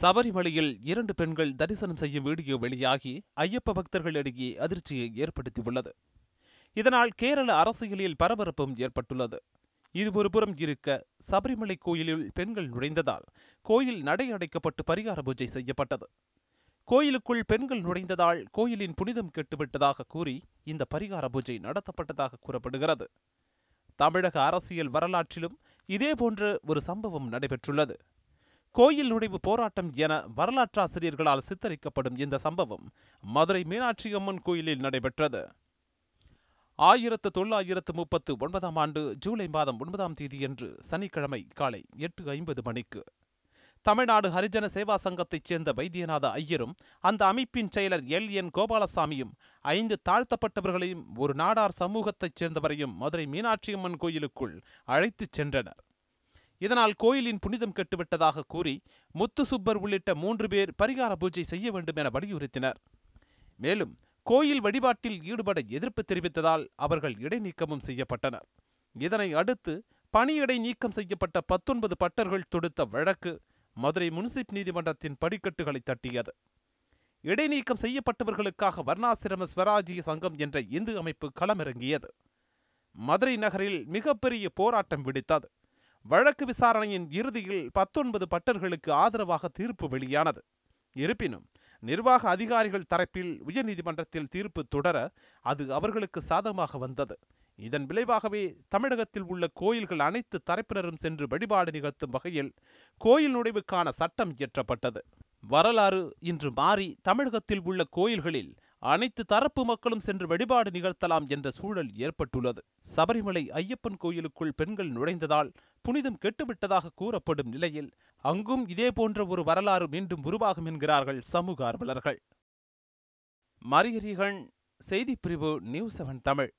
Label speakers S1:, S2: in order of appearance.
S1: சபரிமலையில் இரண்டு பெண்கள் தரிசனம் செய்யும் வீடியோ வெளியாகி ஐயப்ப பக்தர்களிடையே அதிர்ச்சியை ஏற்படுத்தியுள்ளது. இதனால் கேரள அரசியலில் பரபரப்பும் ஏற்பட்டுள்ளது. இது ஒருபுறம் இருக்க சபரிமலை கோயிலில் பெண்கள் நுழைந்ததால் கோயில் நடை அடைக்கப்பட்டு பரிகார பூஜை செய்யப்பட்டது. கோயிலுக்குள் பெண்கள் நுழைந்ததால் கோயிலின் புனிதம் கெட்டுவிட்டதாக கூறி இந்த பரிகார பூஜை நடத்தப்பட்டதாக கூறப்படுகிறது. தமிழக அரசியல் வரலாற்றிலும் இதேபோன்ற ஒரு சம்பவம் நடைபெற்றுள்ளது. கோயில் நுழைவு போராட்டம் என வரலாற்றாசிரியர்களால் சித்தரிக்கப்படும் இந்த சம்பவம் மதுரை மீனாட்சி அம்மன் கோயிலில் நடைபெற்றது. ஆயிரத்து தொள்ளாயிரத்து முப்பத்து ஒன்பதாம் ஆண்டு ஜூலை மாதம் ஒன்பதாம் தேதியன்று சனிக்கிழமை காலை எட்டு ஐம்பது மணிக்கு தமிழ்நாடு ஹரிஜன சேவா சங்கத்தைச் சேர்ந்த வைத்தியநாத ஐயரும் அந்த அமைப்பின் செயலர் எல். என். கோபாலசாமியும் ஐந்து தாழ்த்தப்பட்டவர்களையும் ஒரு நாடார் சமூகத்தைச் சேர்ந்தவரையும் மதுரை மீனாட்சியம்மன் கோயிலுக்குள் அழைத்துச் சென்றனர். இதனால் கோயிலின் புனிதம் கெட்டுவிட்டதாக கூறி முத்துசுப்பர் உள்ளிட்ட மூன்று பேர் பரிகார பூஜை செய்ய வேண்டும் என வலியுறுத்தினர். மேலும் கோயில் வழிபாட்டில் ஈடுபட எதிர்ப்பு தெரிவித்ததால் அவர்கள் இடைநீக்கமும் செய்யப்பட்டனர். இதனை அடுத்து பணியிடை நீக்கம் செய்யப்பட்ட பத்தொன்பது பட்டர்கள் தொடுத்த வழக்கு மதுரை முனிசிப் நீதிமன்றத்தின் படிக்கட்டுகளை தட்டியது. இடைநீக்கம் செய்யப்பட்டவர்களுக்காக வர்ணாசிரம ஸ்வராஜ்ய சங்கம் என்ற இந்து அமைப்பு களமிறங்கியது. மதுரை நகரில் மிகப்பெரிய போராட்டம் விடுத்தது. வழக்கு விசாரணையின் இறுதியில் பத்தொன்பது பட்டர்களுக்கு ஆதரவாக தீர்ப்பு வெளியானது. இருப்பினும் நிர்வாக அதிகாரிகள் தரப்பில் உயர்நீதிமன்றத்தில் தீர்ப்பு தொடர அது அவர்களுக்கு சாதகமாக வந்தது. இதன் விளைவாகவே தமிழகத்தில் உள்ள கோயில்கள் அனைத்து தரப்பினரும் சென்று வழிபாடு நிகழ்த்தும் வகையில் கோயில் நுழைவுக்கான சட்டம் இயற்றப்பட்டது. வரலாறு இன்று மாறி தமிழகத்தில் உள்ள கோயில்களில் அனைத்து தரப்பு மக்களும் சென்று வழிபாடு நிகழ்த்தலாம் என்ற சூழல் ஏற்பட்டுள்ளது. சபரிமலை ஐயப்பன் கோயிலுக்குள் பெண்கள் நுழைந்ததால் புனிதம் கெட்டுவிட்டதாக கூறப்படும் நிலையில் அங்கும் இதேபோன்ற ஒரு வரலாறு மீண்டும் உருவாகும் என்கிறார்கள் சமூக ஆர்வலர்கள். மரியரிகள் செய்திப்பிரிவு நியூஸ் செவன் தமிழ்.